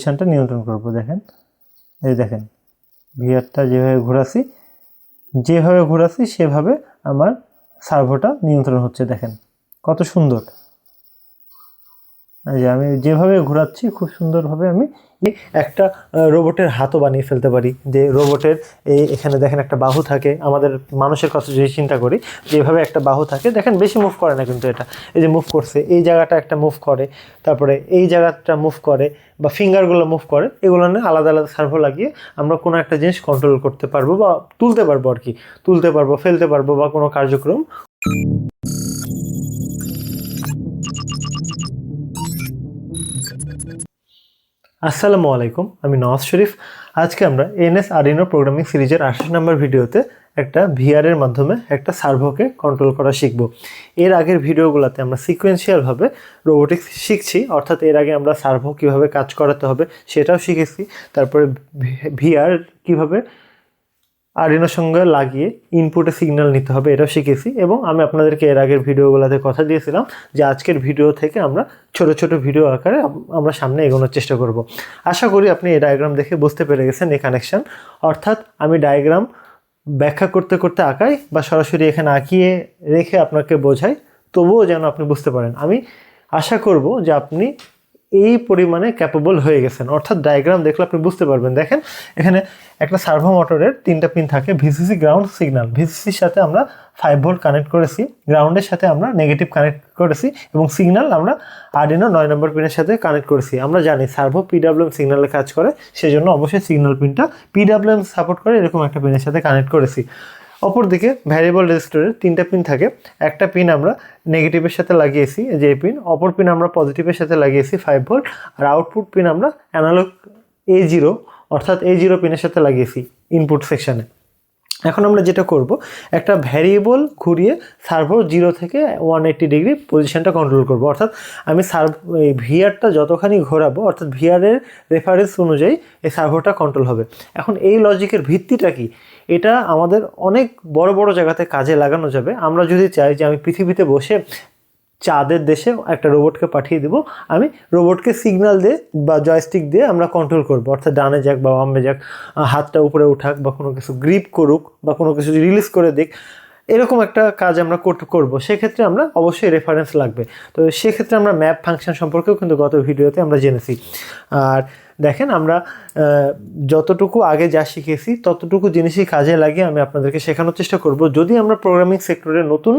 পজিশনটা নিয়ন্ত্রণ করব, দেখেন। এই দেখেন ভিআরটা যেভাবে ঘোরাছি যেভাবে ঘোরাছি সেভাবে আমার সার্ভোটা নিয়ন্ত্রণ হচ্ছে, দেখেন। কত সুন্দর। এই যে আমি যেভাবে ঘোরাচ্ছি, খুব সুন্দরভাবে আমি একটা রোবটের হাতও বানিয়ে ফেলতে পারি। যে রোবটের এই এখানে দেখেন একটা বাহু থাকে। আমাদের মানুষের কথা যদি চিন্তা করি, যে এভাবে একটা বাহু থাকে, দেখেন বেশি মুভ করে না কিন্তু এটা। এই যে মুভ করছে, এই জায়গাটা একটা মুভ করে, তারপরে এই জায়গাটা মুভ করে, বা ফিঙ্গারগুলো মুভ করে, এগুলো নিয়ে আলাদা আলাদা সার্ভো লাগিয়ে আমরা কোনো একটা জিনিস কন্ট্রোল করতে পারব বা তুলতে পারব আর কি। তুলতে পারব, ফেলতে পারব বা কোনো কার্যক্রম আসসালামু আলাইকুম, আমি নওয়াজ শরীফ। আজকে আমরা এনএস আরিনো প্রোগ্রামিং সিরিজের আঠাশ নম্বর ভিডিওতে একটা ভিআরের মাধ্যমে একটা সার্ভোকে কন্ট্রোল করা শিখব। এর আগের ভিডিওগুলোতে আমরা সিকোয়েন্সিয়ালভাবে রোবোটিক্স শিখছি, অর্থাৎ এর আগে আমরা সার্ভো কীভাবে কাজ করাতে হবে সেটাও শিখেছি। তারপরে ভিআর কীভাবে আরিনোর সঙ্গে লাগিয়ে ইনপুটে সিগন্যাল নিতে হবে, এটাও শিখেছি। এবং আমি আপনাদেরকে এর আগের ভিডিওগুলোতে কথা দিয়েছিলাম যে আজকের ভিডিও থেকে আমরা ছোট ছোট ভিডিও আকারে আমরা সামনে এগোনোর চেষ্টা করব। আশা করি আপনি এই ডায়াগ্রাম দেখে বুঝতে পেরে গেছেন এই কানেকশন অর্থাৎ আমি ডায়াগ্রাম ব্যাখ্যা করতে করতে আঁকাই বা সরাসরি এখানে আঁকিয়ে রেখে আপনাকে বোঝাই, তবুও যেন আপনি বুঝতে পারেন। আমি আশা করব যে আপনি এই পরিমাণে ক্যাপেবল হয়ে গেছেন। অর্থাৎ ডায়াগ্রাম দেখলে আপনি বুঝতে পারবেন। দেখেন, এখানে একটা সার্ভো মোটরের তিনটা পিন থাকে ভিসিসি গ্রাউন্ড সিগন্যাল ভিসিসির সাথে আমরা ফাইভ ভোল্ট কানেক্ট করেছি গ্রাউন্ডের সাথে আমরা নেগেটিভ কানেক্ট করেছি, এবং সিগন্যাল আমরা আর্ডিনো নয় নম্বর পিনের সাথে কানেক্ট করেছি। আমরা জানি সার্ভো পিডাব্লিউএম সিগন্যালে কাজ করে, সেজন্য অবশ্যই সিগন্যাল পিনটা পিডাব্লিউএম সাপোর্ট করে এরকম একটা পিনের সাথে কানেক্ট করেছি। অপরদিকে ভ্যারিয়েবল রেজিস্টারের তিনটা পিন থাকে। একটা পিন আমরা নেগেটিভের সাথে লাগিয়েছি, যে পিন অপর পিন আমরা পজিটিভের সাথে লাগিয়েছি ফাইভ ভোল্ট আর আউটপুট পিন আমরা অ্যানালগ এ জিরো অর্থাৎ এ জিরো পিনের সাথে লাগিয়েছি ইনপুট সেকশানে এখন আমরা যেটা করব, একটা ভ্যারিয়েবল ঘুরিয়ে সার্ভো জিরো থেকে ওয়ান এইট্টি ডিগ্রি পজিশনটা কন্ট্রোল করব। অর্থাৎ আমি সার্ভ এই ভিআরটা যতখানি ঘোরাবো, অর্থাৎ ভিআরের রেফারেন্স অনুযায়ী এই সার্ভোটা কন্ট্রোল হবে। এখন এই লজিকের ভিত্তিটা কি? এটা আমাদের অনেক বড় বড় জায়গাতে কাজে লাগানো যাবে। আমরা যদি চাই যে আমি পৃথিবীতে বসে চাঁদের দেশে একটা রোবটকে পাঠিয়ে দেবো। আমি রোবটকে সিগন্যাল দিয়ে বা জয়স্টিক দিয়ে আমরা কন্ট্রোল করব। অর্থাৎ ডানে যাক বা বামে যাক হাতটা উপরে উঠাক বা কোনো কিছু গ্রিপ করুক বা কোনো কিছু রিলিজ করে দিক, এরকম একটা কাজ আমরা করব। সেক্ষেত্রে আমরা অবশ্যই রেফারেন্স লাগবে। তো সেক্ষেত্রে আমরা ম্যাপ ফাংশন সম্পর্কেও কিন্তু গত ভিডিওতে আমরা জেনেছি। আর দেখেন আমরা যতটুকু আগে যা শিখেছি, ততটুকু জিনিসই কাজে লাগিয়ে আমি আপনাদেরকে শেখানোর চেষ্টা করব। যদি আমরা প্রোগ্রামিং সেক্টরে নতুন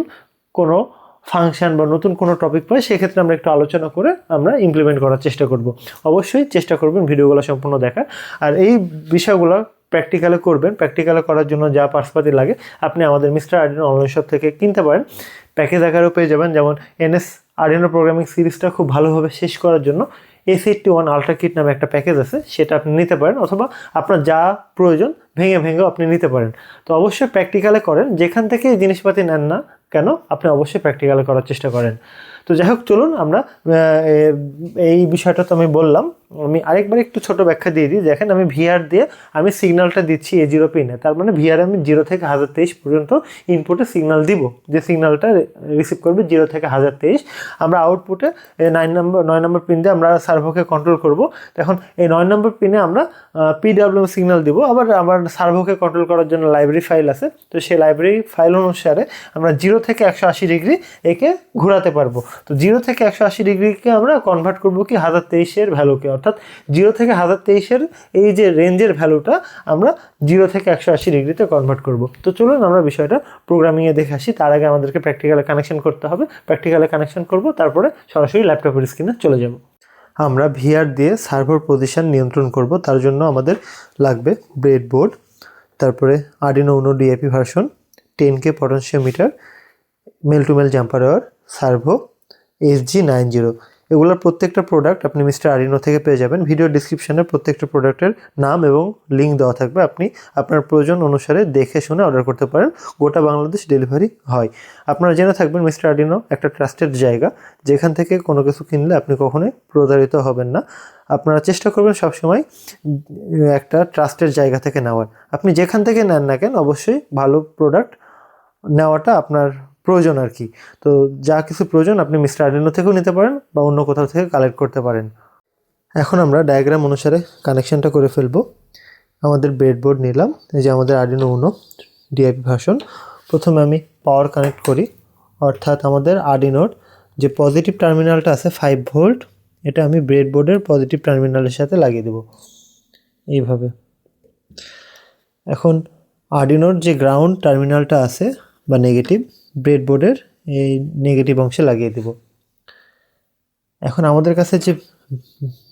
কোনো ফাংশন বা নতুন কোনো টপিক পাই সেক্ষেত্রে আমরা একটু আলোচনা করে আমরা ইমপ্লিমেন্ট করার চেষ্টা করব। অবশ্যই চেষ্টা করবেন ভিডিওগুলো সম্পূর্ণ দেখার। আর এই বিষয়গুলো প্র্যাকটিক্যালে করবেন। প্র্যাকটিক্যালে করার জন্য যা পার্সপাতি লাগে, আপনি আমাদের মিস্টার আর্ডিনো অনলাইন শপ থেকে কিনতে পারেন। প্যাকেজ আকারেও পেয়ে যাবেন। যেমন এনএস আর্ডিনো প্রোগ্রামিং সিরিজটা খুব ভালোভাবে শেষ করার জন্য S eighty one ultra kit নামে একটা প্যাকেজ আছে, সেটা আপনি নিতে পারেন। অথবা আপনার যা প্রয়োজন, ভেঙে ভেঙেও আপনি নিতে পারেন। তো অবশ্যই প্র্যাকটিক্যালে করেন। যেখান থেকে জিনিসপাতি নেন না কেন? আপনি অবশ্যই প্র্যাকটিক্যাল করার চেষ্টা করেন। তো যাই হোক, চলুন আমরা এই বিষয়টা তো আমি বললাম। আমি আরেকবার একটু ছোট ব্যাখ্যা দিয়ে দিই। দেখেন, আমি ভিআর দিয়ে আমি সিগন্যালটা দিচ্ছি এ জিরো পিনে তার মানে ভিআর আমি জিরো থেকে হাজার তেইশ পর্যন্ত ইনপুটে সিগন্যাল দিব। যে সিগন্যালটা রিসিভ করবে জিরো থেকে হাজার তেইশ। আমরা আউটপুটে নাইন নম্বর নয় নম্বর পিন দিয়ে আমরা সার্ভোকে কন্ট্রোল করব। এখন এই নয় নম্বর পিনে আমরা পিডাব্লিউ সিগন্যাল দিব। আবার আমার সার্ভোকে কন্ট্রোল করার জন্য লাইব্রেরি ফাইল আছে। তো সেই লাইব্রেরি ফাইল অনুসারে আমরা জিরো থেকে একশো আশি ডিগ্রি একে ঘোরাতে পারব। তো জিরো থেকে একশো আশি ডিগ্রিকে আমরা কনভার্ট করব কি হাজার তেইশের ভ্যালুকে অর্থাৎ জিরো থেকে হাজার তেইশের এই যে রেঞ্জের ভ্যালুটা আমরা জিরো থেকে একশো আশি ডিগ্রিতে কনভার্ট করব। তো চলুন আমরা বিষয়টা প্রোগ্রামিংয়ে দেখে আসি। তার আগে আমাদেরকে প্র্যাকটিক্যালে কানেকশন করতে হবে। প্র্যাকটিক্যালে কানেকশন করব, তারপরে সরাসরি ল্যাপটপের স্ক্রিনে চলে যাব। আমরা ভিআর দিয়ে সার্ভার পজিশন নিয়ন্ত্রণ করব। তার জন্য আমাদের লাগবে ব্রেডবোর্ড তারপরে Arduino Uno DAP version ten K potentiometer male to male jumper servo SG nine zero এগুলোর প্রত্যেকটা প্রোডাক্ট আপনি মিস্টার আরিনো থেকে পেয়ে যাবেন। ভিডিও ডিসক্রিপশনে প্রত্যেকটা প্রোডাক্টের নাম এবং লিঙ্ক দেওয়া থাকবে। আপনি আপনার প্রয়োজন অনুসারে দেখে শুনে অর্ডার করতে পারেন। গোটা বাংলাদেশ ডেলিভারি হয়। আপনারা জেনে থাকবেন মিস্টার আরিনো একটা ট্রাস্টেড জায়গা, যেখান থেকে কোনো কিছু কিনলে আপনি কখনোই প্রতারিত হবেন না। আপনারা চেষ্টা করবেন সবসময় একটা ট্রাস্টের জায়গা থেকে নেওয়ার। আপনি যেখান থেকে নেন না কেন, অবশ্যই ভালো প্রোডাক্ট নেওয়াটা আপনার প্রয়োজন আর কি। তো যা কিছু প্রয়োজন আপনি মিস্টার আর্ডিনো থেকেও নিতে পারেন বা অন্য কোথাও থেকে কালেক্ট করতে পারেন। এখন আমরা ডায়াগ্রাম অনুসারে কানেকশনটা করে ফেলব। আমাদের ব্রেডবোর্ড নিলাম, এই যে আমাদের আর্ডিনো উনো ডিআইপি ভার্সন প্রথমে আমি পাওয়ার কানেক্ট করি, অর্থাৎ আমাদের আর্ডিনোর যে পজিটিভ টার্মিনালটা আছে ফাইভ ভোল্ট এটা আমি ব্রেডবোর্ডের পজিটিভ টার্মিনালের সাথে লাগিয়ে দেবো। এইভাবে। এখন আর্ডিনোর যে গ্রাউন্ড টার্মিনালটা আছে বা নেগেটিভ ব্রেডবোর্ডের এই নেগেটিভ অংশে লাগিয়ে দেব। এখন আমাদের কাছে যে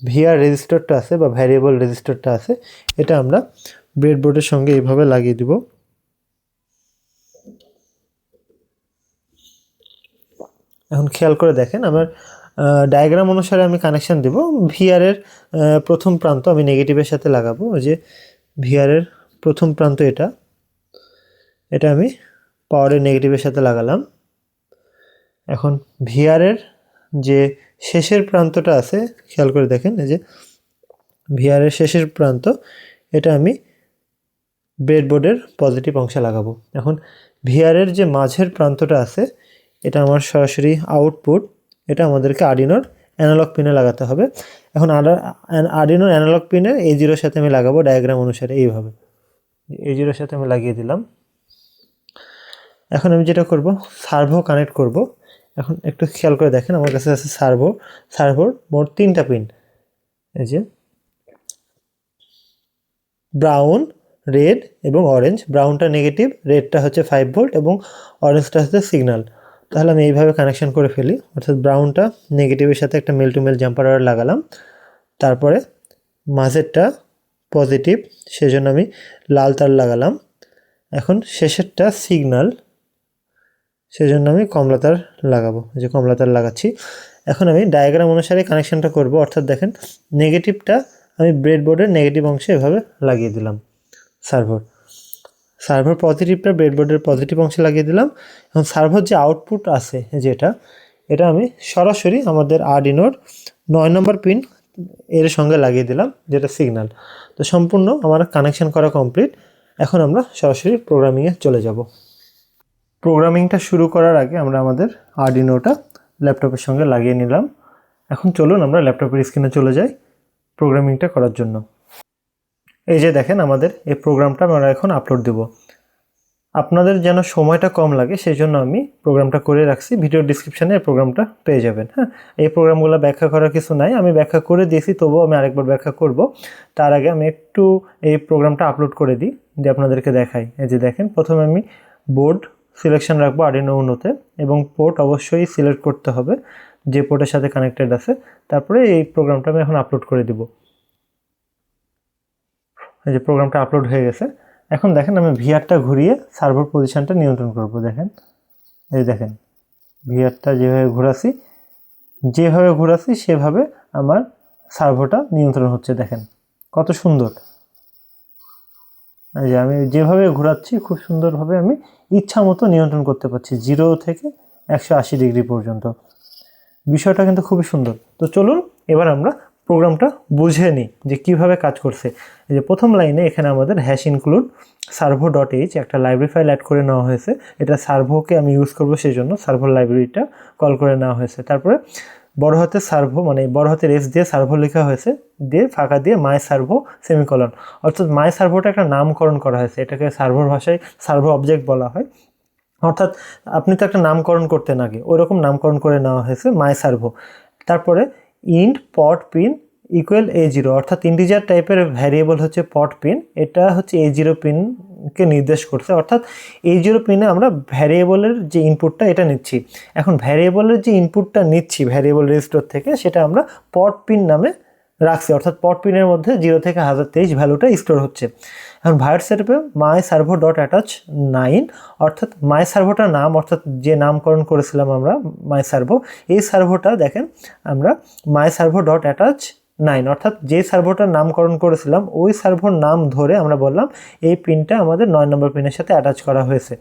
ভিআর রেজিস্টারটা আছে বা ভ্যারিয়েবল রেজিস্টারটা আছে, এটা আমরা ব্রেডবোর্ডের সঙ্গে এইভাবে লাগিয়ে দিব। এখন খেয়াল করে দেখেন, আমার ডায়াগ্রাম অনুসারে আমি কানেকশান দেব। ভিআরের প্রথম প্রান্ত আমি নেগেটিভের সাথে লাগাবো। যে ভিআরের প্রথম প্রান্ত এটা। এটা আমি পাওয়ারের নেগেটিভের সাথে লাগালাম। এখন ভিআরের যে শেষের প্রান্তটা আছে, খেয়াল করে দেখেন, এই যে ভিআরের শেষের প্রান্ত, এটা আমি ব্রেডবোর্ডের পজিটিভ অংশে লাগাবো। এখন ভিআরের যে মাঝের প্রান্তটা আছে, এটা আমার সরাসরি আউটপুট এটা আমাদেরকে আডিনোর অ্যানালগ পিনে লাগাতে হবে। এখন আডিনোর অ্যানালগ পিনে এই জিরোর সাথে আমি লাগাবো ডায়াগ্রাম অনুসারে, এইভাবে। এ জিরোর সাথে আমি লাগিয়ে দিলাম। এখন আমি যেটা করব সার্ভো কানেক্ট করব। এখন একটু খেয়াল করে দেখেন, আমার কাছে আছে সার্ভো সার্ভোর মোট তিনটা পিন এই যে ব্রাউন রেড এবং অরেঞ্জ ব্রাউনটা নেগেটিভ রেডটা হচ্ছে ফাইভ ভোল্ট এবং অরেঞ্জটা হচ্ছে সিগনাল তাহলে আমি এইভাবে কানেকশন করে ফেলি। অর্থাৎ ব্রাউনটা নেগেটিভের সাথে একটা মেল টু মেল জাম্পার লাগালাম। তারপরে মাঝেরটা পজিটিভ সেজন্য আমি লাল তার লাগালাম। এখন শেষেরটা সিগনাল সেজন্য আমি কমলা তার লাগাবো যে কমলা তার লাগাচ্ছি। এখন আমি ডায়াগ্রাম অনুসারে কানেকশানটা করব। অর্থাৎ দেখেন নেগেটিভটা আমি ব্রেডবোর্ডের নেগেটিভ অংশে এভাবে লাগিয়ে দিলাম সার্ভার সার্ভার পজিটিভটা ব্রেডবোর্ডের পজিটিভ অংশে লাগিয়ে দিলাম। এবং সার্ভার যে আউটপুট আছে যেটা এটা আমি সরাসরি আমাদের আর্ডিনোর নয় নম্বর পিন এর সঙ্গে লাগিয়ে দিলাম, যেটা সিগন্যাল তো সম্পূর্ণ আমার কানেকশান করা কমপ্লিট এখন আমরা সরাসরি প্রোগ্রামিংয়ে চলে যাব। প্রোগ্রামিংটা শুরু করার আগে আমরা আমাদের আর্ডিনোটা ল্যাপটপের সঙ্গে লাগিয়ে নিলাম। এখন চলুন আমরা ল্যাপটপের স্ক্রিনে চলে যাই প্রোগ্রামিংটা করার জন্য। এই যে দেখেন আমাদের এই প্রোগ্রামটা আমরা এখন আপলোড দেব। আপনাদের যেন সময়টা কম লাগে সেই জন্য আমি প্রোগ্রামটা করে রাখছি। ভিডিও ডিসক্রিপশানে এই প্রোগ্রামটা পেয়ে যাবেন হ্যাঁ? এই প্রোগ্রামগুলো ব্যাখ্যা করার কিছু নাই, আমি ব্যাখ্যা করে দিয়েছি, তবুও আমি আরেকবার ব্যাখ্যা করব। তার আগে আমি একটু এই প্রোগ্রামটা আপলোড করে দিই, দিয়ে আপনাদেরকে দেখাই। এই যে দেখেন, প্রথমে আমি বোর্ড সিলেকশন রাখব আর্ডিনো উনোতে এবং পোর্ট অবশ্যই সিলেক্ট করতে হবে, যে পোর্টের সাথে কানেক্টেড আছে। তারপরে এই প্রোগ্রামটা আমি এখন আপলোড করে দিব। এই যে প্রোগ্রামটা আপলোড হয়ে গেছে। এখন দেখেন আমি ভিআরটা ঘুরিয়ে সার্ভার পজিশনটা নিয়ন্ত্রণ করব, দেখেন। এই দেখেন ভিআরটা যেভাবে ঘোরাছি যেভাবে ঘোরাছি সেভাবে আমার সার্ভারটা নিয়ন্ত্রণ হচ্ছে, দেখেন। কত সুন্দর। এই যে আমি যেভাবে ঘোরাচ্ছি, খুব সুন্দরভাবে আমি ইচ্ছা মতো নিয়ন্ত্রণ করতে পারছি জিরো থেকে একশো আশি ডিগ্রি পর্যন্ত। বিষয়টা কিন্তু খুবই সুন্দর। তো চলুন এবার আমরা প্রোগ্রামটা বুঝে নিই যে কীভাবে কাজ করছে। এই যে প্রথম লাইনে এখানে আমাদের hash include servo dot H একটা লাইব্রেরি ফাইল অ্যাড করে নেওয়া হয়েছে। এটা সার্ভোকে আমি ইউজ করব সেই জন্য সার্ভো লাইব্রেরিটা কল করে নেওয়া হয়েছে। তারপরে বড় হাতের সার্ভো মানে বড় হাতের এস দিয়ে সার্ভো লেখা হয়েছে, দিয়ে ফাঁকা দিয়ে মাই সার্ভো সেমিকলন অর্থাৎ মাই সার্ভোটা একটা নামকরণ করা হয়েছে, এটাকে সার্ভোর ভাষায় সার্ভো অবজেক্ট বলা হয়। অর্থাৎ আপনি তো একটা নামকরণ করতেন আগে ওই রকম নামকরণ করে নেওয়া হয়েছে মাই সার্ভো তারপরে int pot pin equal A zero অর্থাৎ ইন্টিজার টাইপের ভ্যারিয়েবল হচ্ছে পট পিন এটা হচ্ছে এ জিরো পিনকে নির্দেশ করছে, অর্থাৎ এই জিরো পিনে আমরা ভ্যারিয়েবলের যে ইনপুটটা এটা নিচ্ছি। এখন ভ্যারিয়েবলের যে ইনপুটটা নিচ্ছি ভ্যারিয়েবল রেজিস্টর থেকে, সেটা আমরা পট পিন নামে রাখছি, অর্থাৎ পট পিনের মধ্যে জিরো থেকে হাজার তেইশ ভ্যালুটা স্টোর হচ্ছে। এখন void সেটআপে my servo dot attach nine অর্থাৎ মাই সার্ভোটার নাম, অর্থাৎ যে নামকরণ করেছিলাম আমরা মাই সার্ভো এই সার্ভোটা দেখেন, আমরা my servo dot attach nine অর্থাৎ যে সার্ভোটার নামকরণ করেছিলাম, ওই সার্ভোর নাম ধরে আমরা বললাম, এই পিনটা আমাদের নয় নম্বর পিনের সাথে অ্যাটাচ করা হয়েছে।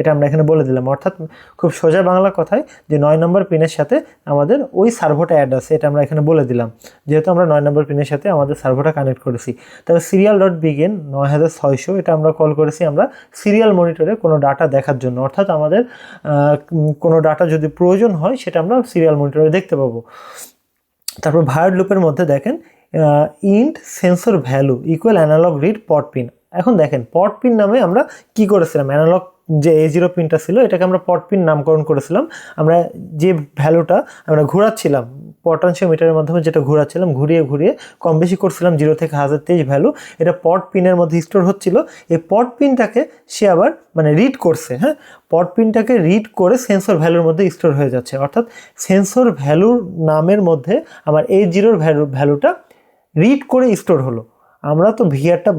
এটা আমরা এখানে বলে দিলাম। অর্থাৎ খুব সোজা বাংলা কথায় যে নয় নম্বর পিনের সাথে আমাদের ওই সার্ভোটা অ্যাড আছে, এটা আমরা এখানে বলে দিলাম। যেহেতু আমরা নয় নম্বর পিনের সাথে আমাদের সার্ভোটা কানেক্ট করেছি। তবে সিরিয়াল ডট বিগেন নয় হাজার ছয়শো, এটা আমরা কল করেছি আমরা সিরিয়াল মনিটরে কোনো ডাটা দেখার জন্য। অর্থাৎ আমাদের কোনো ডাটা যদি প্রয়োজন হয়, সেটা আমরা সিরিয়াল মনিটরে দেখতে পাবো। তারপর ভায়ার লুপের মধ্যে দেখেন int sensor value equal analog read pot pin এখন দেখেন পট পিন নামে আমরা কি করেছিলাম? অ্যানালগ যে এ জিরো পিনটা ছিল, এটাকে আমরা পট পিন নামকরণ করেছিলাম। আমরা যে ভ্যালুটা আমরা ঘোরাচ্ছিলাম পটানশিওমিটারের মাধ্যমে যেটা ঘোরাচ্ছিলাম, ঘুরিয়ে ঘুরিয়ে কম বেশি করছিলাম জিরো থেকে হাজার তেইশ ভ্যালু এটা পট পিনের মধ্যে স্টোর হচ্ছিল। এই পট পিনটাকে সে আবার মানে রিড করছে হ্যাঁ? পট পিনটাকে রিড করে সেন্সর ভ্যালুর মধ্যে স্টোর হয়ে যাচ্ছে। অর্থাৎ সেন্সর ভ্যালুর নামের মধ্যে আমার এই জিরোর ভ্যালু ভ্যালুটা রিড করে স্টোর হলো। আমরা তো ভিআরটা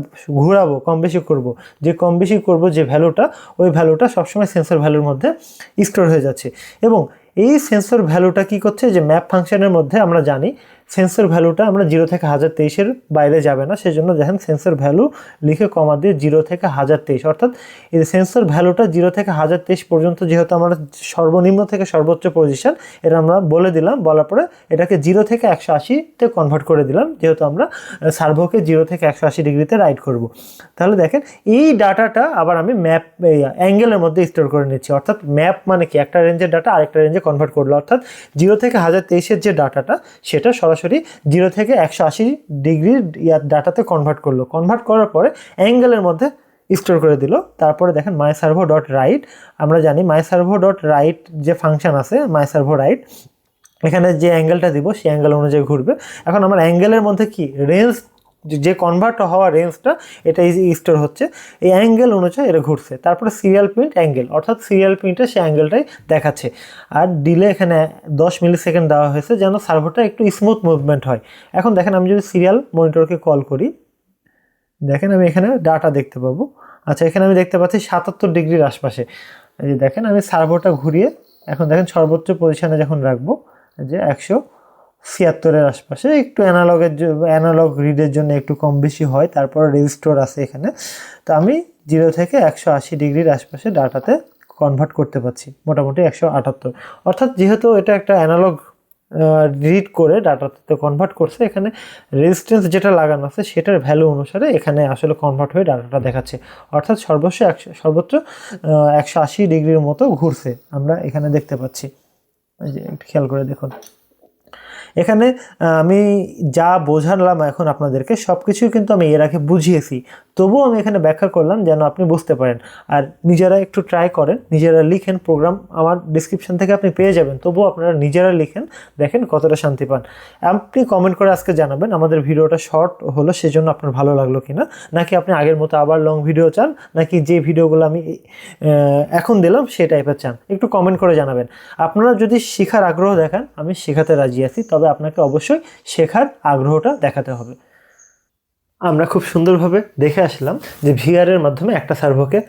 ঘোরাবো, কম বেশি করব। যে কম বেশি করব যে ভ্যালুটা ওই ভ্যালুটা সবসময় সেন্সর ভ্যালুর মধ্যে স্টোর হয়ে যাচ্ছে। এবং এই সেন্সর ভ্যালুটা কি করছে? যে ম্যাপ ফাংশনের মধ্যে আমরা জানি সেন্সর ভ্যালুটা আমরা জিরো থেকে হাজার তেইশের বাইরে যাবে না, সেজন্য দেখেন সেন্সর ভ্যালু লিখে কমা দিয়ে জিরো থেকে হাজার তেইশ। অর্থাৎ এই সেন্সর ভ্যালুটা জিরো থেকে হাজার তেইশ পর্যন্ত যেহেতু আমরা সর্বনিম্ন থেকে সর্বোচ্চ পজিশন এটা আমরা বলে দিলাম, বলার পরে এটাকে জিরো থেকে একশো আশিতে কনভার্ট করে দিলাম, যেহেতু আমরা সার্ভোকে জিরো থেকে একশো আশি ডিগ্রিতে রাইড করব। তাহলে দেখেন এই ডাটাটা আবার আমি ম্যাপ অ্যাঙ্গেলের মধ্যে স্টোর করে নিচ্ছি। অর্থাৎ ম্যাপ মানে কি? একটা রেঞ্জের ডাটা আরেকটা রেঞ্জে কনভার্ট করল। অর্থাৎ জিরো থেকে হাজার তেইশের যে ডাটাটা সেটা সরাসরি জিরো থেকে একশো আশি ডিগ্রির ইয়ার ডাটাতে কনভার্ট করল। কনভার্ট করার পরে অ্যাঙ্গেলের মধ্যে স্টোর করে দিল। তারপরে দেখেন মাই সার্ভো ডট রাইট আমরা জানি মাই সার্ভো ডট রাইট যে ফাংশান আছে মাই সার্ভো রাইট এখানে যে অ্যাঙ্গেলটা দিব, সেই অ্যাঙ্গেল অনুযায়ী ঘুরবে। এখন আমার অ্যাঙ্গেলের মধ্যে কি? রেঞ্জ যে কনভার্ট হওয়া রেঞ্জটা এটা স্টোর হচ্ছে। এই অ্যাঙ্গেল অনুযায়ী এটা ঘুরছে। তারপরে সিরিয়াল প্রিন্ট অ্যাঙ্গেল অর্থাৎ সিরিয়াল প্রিন্টে সেই অ্যাঙ্গেলটাই দেখাচ্ছে। আর ডিলে এখানে দশ মিলি সেকেন্ড দেওয়া হয়েছে যেন সার্ভারটা একটু স্মুথ মুভমেন্ট হয়। এখন দেখেন, আমি যদি সিরিয়াল মনিটরকে কল করি, দেখেন আমি এখানে ডাটা দেখতে পাবো। আচ্ছা এখানে আমি দেখতে পাচ্ছি সাতাত্তর ডিগ্রির আশপাশে। এই যে দেখেন, আমি সার্ভোটা ঘুরিয়ে, এখন দেখেন সর্বোচ্চ পজিশনে যখন রাখব, যে একশো ছিয়াত্তরের আশপাশে, একটু অ্যানালগের অ্যানালগ রিডের জন্য একটু কম বেশি হয়, তারপর রেজিস্টোর আছে এখানে। তো আমি জিরো থেকে একশো আশি ডিগ্রির আশপাশে ডাটাতে কনভার্ট করতে পারছি, মোটামুটি একশো আটাত্তর। অর্থাৎ যেহেতু এটা একটা অ্যানালগ রিড করে ডাটাতে কনভার্ট করছে, এখানে রেজিস্ট্যান্স যেটা লাগানো আছে, সেটার ভ্যালু অনুসারে এখানে আসলে কনভার্ট হয়ে ডাটাটা দেখাচ্ছে। অর্থাৎ সর্বোচ্চ একশো সর্বোচ্চ একশো আশি ডিগ্রির মতো ঘুরছে, আমরা এখানে দেখতে পাচ্ছি। খেয়াল করে দেখুন। এখানে আমি যা বোঝালাম এখন আপনাদেরকে সব কিছুই কিন্তু আমি এর আগে বুঝিয়েছি। তবুও আমি এখানে ব্যাখ্যা করলাম যেন আপনি বুঝতে পারেন। আর নিজেরা একটু ট্রাই করেন, নিজেরা লিখেন প্রোগ্রাম আমার ডিসক্রিপশন থেকে আপনি পেয়ে যাবেন, তবুও আপনারা নিজেরা লিখেন, দেখেন কতটা শান্তি পান। আপনি কমেন্ট করে আজকে জানাবেন আমাদের ভিডিওটা শর্ট হলো সেজন্য আপনার ভালো লাগল কিনা, নাকি আপনি আগের মতো আবার লং ভিডিও চান, নাকি যে ভিডিওগুলো আমি এখন দিলাম সে টাইপের চান, একটু কমেন্ট করে জানাবেন। আপনারা যদি শেখার আগ্রহ দেখান, আমি শেখাতে রাজি আছি, তবে আপনাকে অবশ্যই শেখার আগ্রহটা দেখাতে হবে। আমরা খুব সুন্দরভাবে দেখে আসলাম যে ভিআরের মাধ্যমে একটা সার্ভোকে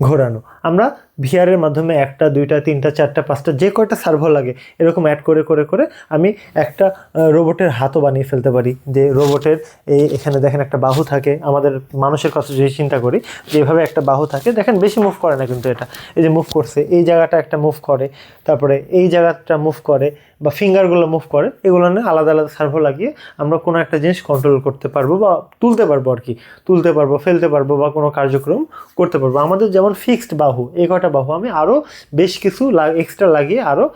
ঘোরানো। আমরা ভিআরের মাধ্যমে একটা, দুইটা, তিনটা, চারটা, পাঁচটা, যে কয়টা সার্ভো লাগে, এরকম অ্যাড করে করে করে আমি একটা রোবটের হাতও বানিয়ে ফেলতে পারি। যে রোবটের এই এখানে দেখেন একটা বাহু থাকে, আমাদের মানুষের কথা যদি চিন্তা করি, যে যেভাবে একটা বাহু থাকে, দেখেন বেশি মুভ করে না কিন্তু এটা। এই যে মুভ করছে, এই জায়গাটা একটা মুভ করে, তারপরে এই জায়গাটা মুভ করে বা ফিঙ্গারগুলো মুভ করে, এগুলো নিয়ে আলাদা আলাদা সার্ভো লাগিয়ে আমরা কোনো একটা জিনিস কন্ট্রোল করতে পারব বা তুলতে পারব আর কি। তুলতে পারব, ফেলতে পারব বা কোনো কার্যক্রম করতে পারব। আমাদের যেমন ফিক্সড বাহু, এই কটা বাহু আমি আরও বেশ কিছু এক্সট্রা লাগিয়ে আরও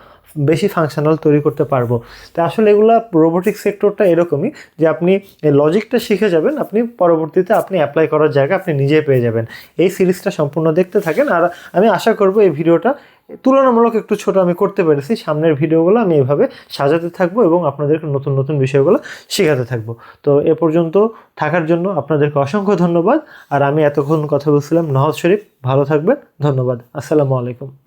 বেশি ফাংশনাল তৈরি করতে পারব। তো আসলে এগুলো রোবোটিক সেক্টরটা এরকমই যে আপনি লজিকটা শিখে যাবেন, আপনি পরবর্তীতে আপনি অ্যাপ্লাই করার জায়গা আপনি নিজে পেয়ে যাবেন। এই সিরিজটা সম্পূর্ণ দেখতে থাকেন আর আমি আশা করব এই ভিডিওটা তুলনামূলক একটু ছোট আমি করতে পেরেছি। সামনের ভিডিওগুলো আমি এভাবে সাজাতে থাকব এবং আপনাদেরকে নতুন নতুন বিষয়গুলো শেখাতে থাকব। তো এ পর্যন্ত থাকার জন্য আপনাদেরকে অসংখ্য ধন্যবাদ। আর আমি এতক্ষণ কথা বলছিলাম নহজ শরীফ। ভালো থাকবেন। ধন্যবাদ। আসসালামু আলাইকুম।